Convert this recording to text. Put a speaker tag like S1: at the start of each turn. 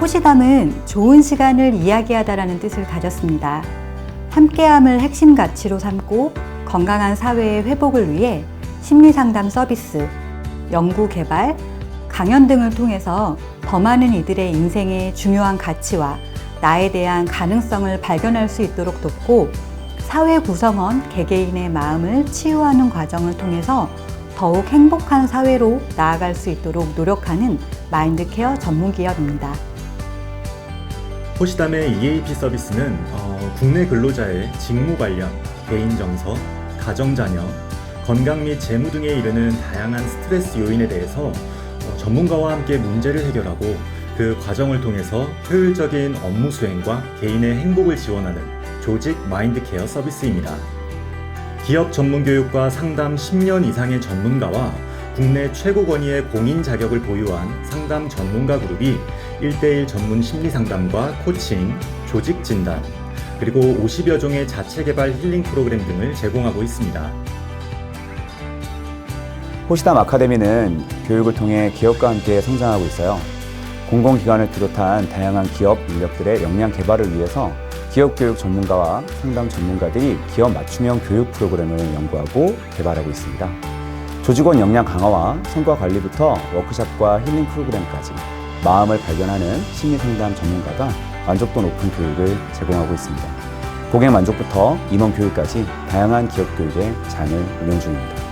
S1: 호시담은 좋은 시간을 이야기하다라는 뜻을 가졌습니다. 함께함을 핵심 가치로 삼고 건강한 사회의 회복을 위해 심리 상담 서비스, 연구 개발, 강연 등을 통해서 더 많은 이들의 인생의 중요한 가치와 나에 대한 가능성을 발견할 수 있도록 돕고 사회 구성원 개개인의 마음을 치유하는 과정을 통해서 더욱 행복한 사회로 나아갈 수 있도록 노력하는 마인드케어 전문 기업입니다.
S2: 호시담의 EAP 서비스는 어, 국내 근로자의 직무 관련, 개인 정서, 가정 자녀, 건강 및 재무 등에 이르는 다양한 스트레스 요인에 대해서 어, 전문가와 함께 문제를 해결하고 그 과정을 통해서 효율적인 업무 수행과 개인의 행복을 지원하는 조직 마인드 케어 서비스입니다. 기업 전문 교육과 상담 10년 이상의 전문가와 국내 최고 권위의 공인 자격을 보유한 상담 전문가 그룹이 1대1 전문 심리 상담과 코칭, 조직 진단, 그리고 50여 종의 자체 개발 힐링 프로그램 등을 제공하고 있습니다.
S3: 호시담 아카데미는 교육을 통해 기업과 함께 성장하고 있어요. 공공기관을 비롯한 다양한 기업 인력들의 역량 개발을 위해서 기업 교육 전문가와 상담 전문가들이 기업 맞춤형 교육 프로그램을 연구하고 개발하고 있습니다. 조직원 역량 강화와 성과 관리부터 워크샵과 힐링 프로그램까지 마음을 발견하는 심리 상담 전문가가 만족도 높은 교육을 제공하고 있습니다. 고객 만족부터 임원 교육까지 다양한 기업 교육의 장을 운영 중입니다.